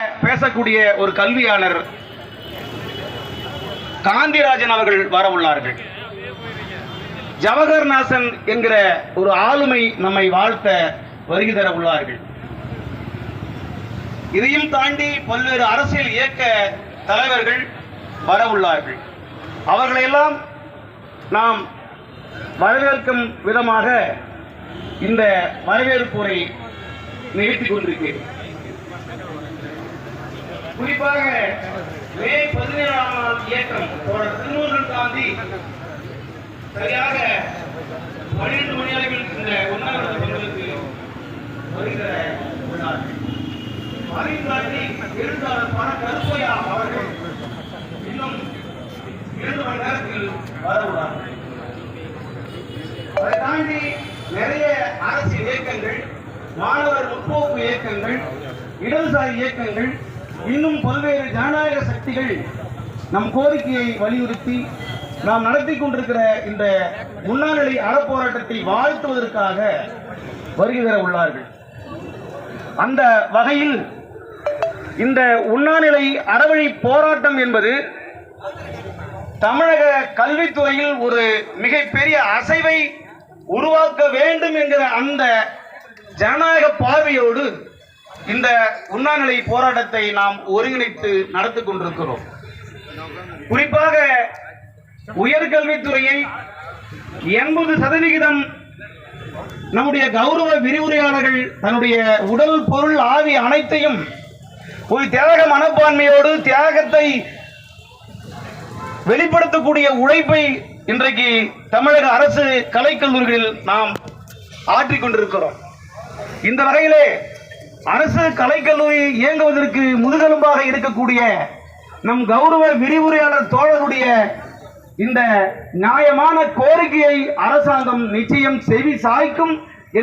பேசக்கூடிய ஒரு கல்வியாளர் காந்திராஜன் அவர்கள் வர உள்ளார்கள். ஜவஹர்நாசன் என்கிற ஒரு ஆளுமை நம்மை வாழ்த்த வருகை தர உள்ளார்கள். இதையும் தாண்டி பல்வேறு அரசியல் இயக்க தலைவர்கள் வர உள்ளார்கள். அவர்களையெல்லாம் நாம் வரவேற்கும் விதமாக இந்த வரவேற்புரை நிகழ்த்தி கொண்டிருக்கிறேன். குறிப்பாக மே பதினேழாம் நாள் இயக்கம் தோழர் திருமூலன் காந்தி சரியாக பன்னிரண்டு மணி அளவில் இந்த உண்ணாவிரத பந்தலுக்கு வருகிற உள்ளார் அதையும் தாண்டி எழுத்தாளர் பண கருப்பையா அவர்கள் இன்னும் இரண்டு மணி நேரத்தில் வர உள்ளார்கள். அதை தாண்டி நிறைய அரசு இயக்கங்கள் மாணவர் முற்போக்கு இயக்கங்கள் இடதுசாரி இயக்கங்கள் இன்னும் பல்வேறு ஜனநாயக சக்திகள் நம் கோரிக்கையை வலியுறுத்தி நாம் நடத்தி கொண்டிருக்கிற இந்த உண்ணாநிலை அறப்போராட்டத்தை வாழ்த்துவதற்காக வருகிற உள்ளார்கள். அந்த வகையில் இந்த உண்ணாநிலை அறவழி போராட்டம் என்பது தமிழக கல்வித்துறையில் ஒரு மிகப்பெரிய அசைவை உருவாக்க வேண்டும் என்கிற அந்த ஜனநாயக பார்வையோடு இந்த உண்ணாநிலை போராட்டத்தை நாம் ஒருங்கிணைத்து நடத்தி கொண்டிருக்கிறோம். குறிப்பாக உயர்கல்வித்துறையை எண்பது சதவிகிதம் நம்முடைய கௌரவ விரிவுரையாளர்கள் தன்னுடைய உடல் பொருள் ஆவி அனைத்தையும் ஒரு தியாக மனப்பான்மையோடு தியாகத்தை வெளிப்படுத்தக்கூடிய உழைப்பை இன்றைக்கு தமிழக அரசு கலைக்கல்லூரிகளில் நாம் ஆற்றிக்கொண்டிருக்கிறோம் இந்த வகையிலே அரசு கலைக்கல்லூரி இயங்குவதற்கு முதுகெலும்பாக இருக்கக்கூடிய நம் கௌரவ விரிவுரையாளர் தோழருடைய இந்த நியாயமான கோரிக்கையை அரசாங்கம் நிச்சயம் செவி சாய்க்கும்.